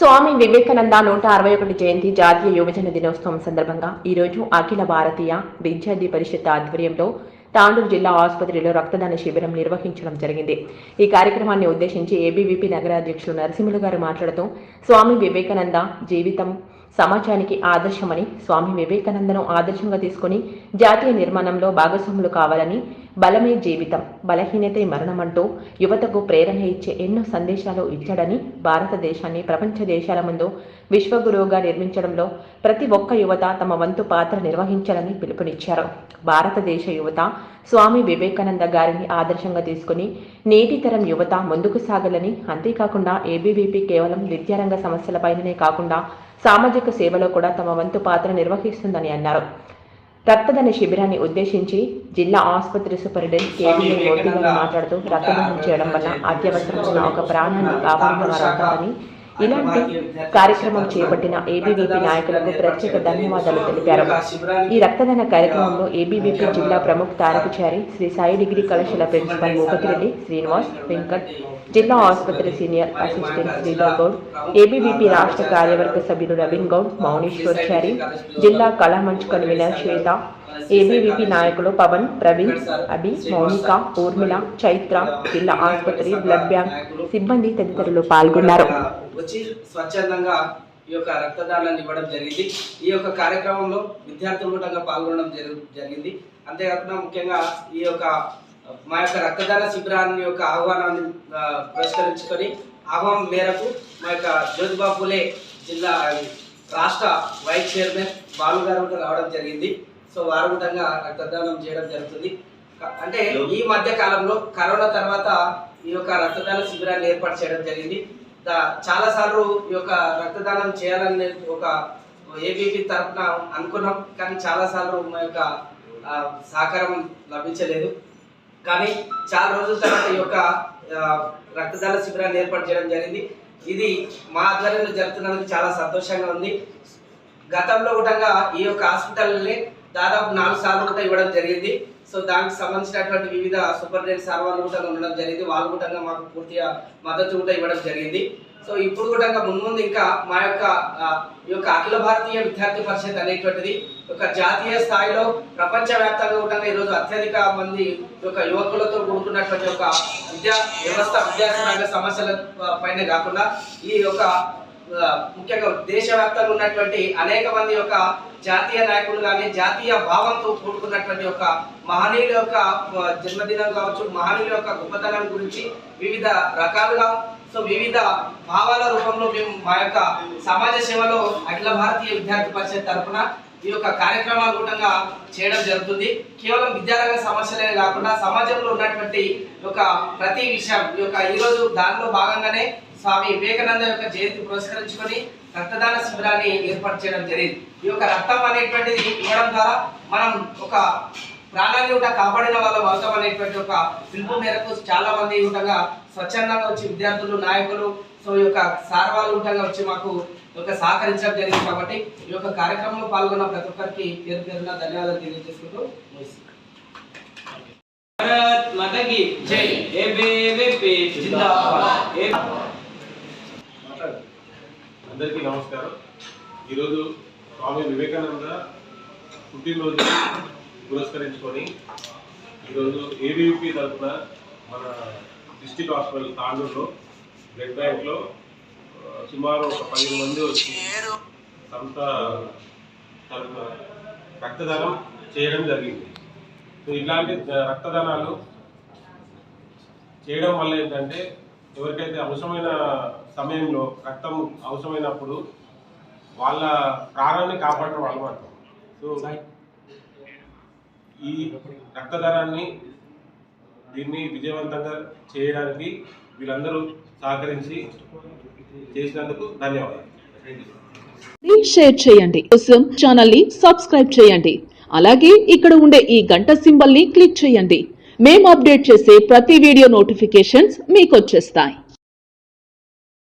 స్వామి వివేకానంద నూట అరవై ఒకటి జయంతి జాతీయ యువజన దినోత్సవం సందర్భంగా ఈరోజు అఖిల భారతీయ విద్యార్థి పరిషత్ ఆధ్వర్యంలో తాండూరు జిల్లా ఆసుపత్రిలో రక్తదాన శిబిరం నిర్వహించడం జరిగింది. ఈ కార్యక్రమాన్ని ఉద్దేశించి ఏబీవీపీ నగరాధ్యక్షులు నరసింహులు గారు మాట్లాడుతూ స్వామి వివేకానంద జీవితం సమాజానికి ఆదర్శమని స్వామి వివేకానందను ఆదర్శంగా తీసుకుని జాతీయ నిర్మాణంలో భాగస్వాములు కావాలని బలమే జీవితం బలహీనతే మరణమంటూ యువతకు ప్రేరణ ఇచ్చే ఎన్నో సందేశాలు ఇచ్చాడని భారతదేశాన్ని ప్రపంచ దేశాల ముందు విశ్వగురువుగా నిర్మించడంలో ప్రతి ఒక్క యువత తమ వంతు పాత్ర నిర్వహించాలని పిలుపునిచ్చారు. భారతదేశ యువత స్వామి వివేకానంద గారిని ఆదర్శంగా తీసుకుని నేటి తరం యువత ముందుకు సాగాలని అంతేకాకుండా ఏబీవీపీ కేవలం విద్యారంగ సమస్యలపైననే కాకుండా సామాజిక సేవలో కూడా తమ వంతు పాత్ర నిర్వహిస్తుందని అన్నారు. రక్తదాన శిబిరాన్ని ఉద్దేశించి జిల్లా ఆసుపత్రి సూపరింటెండెంట్ కేవీఏ మూర్తి గారు మాట్లాడుతూ రక్తదానం చేయడం వల్ల అత్యవసరమైన ఒక ప్రాణాన్ని కాపాడిన వారవుతారని ఇలాంటి కార్యక్రమం చేపట్టిన ఏబీవీపీ నాయకులకు ప్రత్యేక ధన్యవాదాలు తెలిపారు ఈ రక్తదాన కార్యక్రమంలో ఏబీవీపీ జిల్లా ప్రముఖ తారకచారి శ్రీ సాయి డిగ్రీ కళాశాల ప్రిన్సిపల్ భూపతిరెడ్డి శ్రీనివాస్ వెంకట్ జిల్లా ఆసుపత్రి senior assistant Sridhar Goud ABVP రాష్ట్ర కార్యవర్గ సభ్యులు రవీన్ గౌడ్ మౌనేశ్వర్ చారి జిల్లా కళామంచ్ కన్వీనర్ శ్వేత ఏబీవీపీ నాయకులు పవన్ ప్రవీణ్ అభి మౌనిక ఊర్మిళ చైత్ర జిల్లా ఆసుపత్రి బ్లడ్ బ్యాంక్ సిబ్బంది తదితరులు పాల్గొన్నారు వచ్చి స్వచ్ఛందంగా ఈ యొక్క రక్తదానాన్ని ఇవ్వడం జరిగింది. ఈ యొక్క కార్యక్రమంలో విద్యార్థులు కూడా పాల్గొనడం జరిగింది. అంతేకాకుండా ముఖ్యంగా ఈ యొక్క మా యొక్క రక్తదాన శిబిరాన్ని యొక్క ఆహ్వానాన్ని పురస్కరించుకొని ఆహ్వానం మేరకు మా యొక్క జ్యోతిబాపులే జిల్లా రాష్ట్ర వైస్ చైర్మన్ బాలు గారు కూడా రావడం జరిగింది. సో వారు కూడా రక్తదానం చేయడం జరుగుతుంది. అంటే ఈ మధ్య కాలంలో కరోనా తర్వాత ఈ యొక్క రక్తదాన శిబిరాన్ని ఏర్పాటు చేయడం జరిగింది. చాలా సార్లు ఈ యొక్క రక్తదానం చేయాలని ఒక ఏబీపీ తరఫున అనుకున్నాం. కానీ చాలా సార్లు మా యొక్క సహకారం లభించలేదు. కానీ చాలా రోజుల తర్వాత ఈ యొక్క రక్తదాన శిబిరాన్ని ఏర్పాటు చేయడం జరిగింది. ఇది మా ఆధ్వర్యంలో జరుగుతున్నందుకు చాలా సంతోషంగా ఉంది. గతంలో కూడా ఈ యొక్క హాస్పిటల్ని దాదాపు నాలుగు సార్లు కూడా ఇవ్వడం జరిగింది. సో దానికి సంబంధించినటువంటి వివిధ సూపరింటెండెంట్ సార్ వాళ్ళు కూడా ఉండడం జరిగింది. వాళ్ళు కూడా మాకు పూర్తిగా మద్దతు కూడా ఇవ్వడం జరిగింది. సో ఇప్పుడు కూడా మున్ముందు ఇంకా మా యొక్క ఈ యొక్క అఖిల భారతీయ విద్యార్థి పరిషత్ అనేటువంటిది ఒక జాతీయ స్థాయిలో ప్రపంచ వ్యాప్తంగా కూడా ఈరోజు అత్యధిక మంది యొక్క యువకులతో కూడుకున్నటువంటి ఒక విద్యా వ్యవస్థ విద్యారంగ సమస్యల పైన కాకుండా ఈ యొక్క ముఖ్యంగా దేశవ్యాప్తంగా ఉన్నటువంటి అనేక మంది యొక్క జాతీయ నాయకులు కానీ జాతీయ భావంతో కూడుకున్నటువంటి ఒక మహనీయుల యొక్క జన్మదినం కావచ్చు మహనీయుల యొక్క గొప్పతనం గురించి వివిధ రకాలుగా సో వివిధ భావాల రూపంలో మేము మా యొక్క సమాజ సేవలో అఖిల భారతీయ విద్యార్థి పరిషత్ తరఫున ఈ యొక్క కార్యక్రమాలు కూడా చేయడం జరుగుతుంది. కేవలం విద్యారంగ సమస్యలే కాకుండా సమాజంలో ఉన్నటువంటి ఒక యొక్క ప్రతి విషయం ఈ యొక్క ఈరోజు దానిలో భాగంగానే స్వామి వివేకానంద యొక్క జయంతి పురస్కరించుకొని రక్తదాన శిబిరాన్ని ఏర్పాటు చేయడం జరిగింది. ఈ యొక్క రక్తం అనేటువంటిది ఇవ్వడం ద్వారా మనం ఒక ప్రాణాన్ని కూడా కాపాడిన వాళ్ళం అవుతాం అనేటువంటి ఒక పిలుపు మేరకు చాలా మంది ఉండగా స్వచ్ఛందంగా వచ్చి విద్యార్థులు నాయకులు సో ఈ యొక్క సార్ వాళ్ళు ఉండగా వచ్చి మాకు యొక్క సహకరించడం జరిగింది కాబట్టి ఈ యొక్క కార్యక్రమంలో పాల్గొన్న ప్రతి ఒక్కరికి పేరు పేరున ధన్యవాదాలు తెలియజేసుకుంటూ. భారత్ జై. ఏబీవీపీ జిందాబాద్. ఏ అందరికీ నమస్కారం. ఈరోజు స్వామి వివేకానంద పుట్టినరోజు పురస్కరించుకొని ఈరోజు ఏబీవీపీ తరఫున మన డిస్టిక్ హాస్పిటల్ తాండూరులో బ్లడ్ బ్యాంక్లో సుమారు ఒక పదిహేను మంది వచ్చి సంస్థ తరఫున రక్తదానం చేయడం జరిగింది. సో ఇలాంటి రక్తదానాలు చేయడం వల్ల ఏంటంటే ఎవరికైతే అవసరమైన సమయంలో రక్తం అవసరమైనప్పుడు వాళ్ళ ప్రాణాన్ని కాపాడడం అలవాటు. సో ఈ రక్తదానాన్ని దీన్ని విజయవంతంగా చేయడానికి వీళ్ళందరూ సహకరించి చేసినందుకు ధన్యవాదాలు. షేర్ చేయండి. కోసం ఛానల్ని సబ్స్క్రైబ్ చేయండి. అలాగే ఇక్కడ ఉండే ఈ గంట సింబల్ని క్లిక్ చేయండి. మేము అప్డేట్ చేసే ప్రతి వీడియో నోటిఫికేషన్స్ మీకు వచ్చేస్తాయి.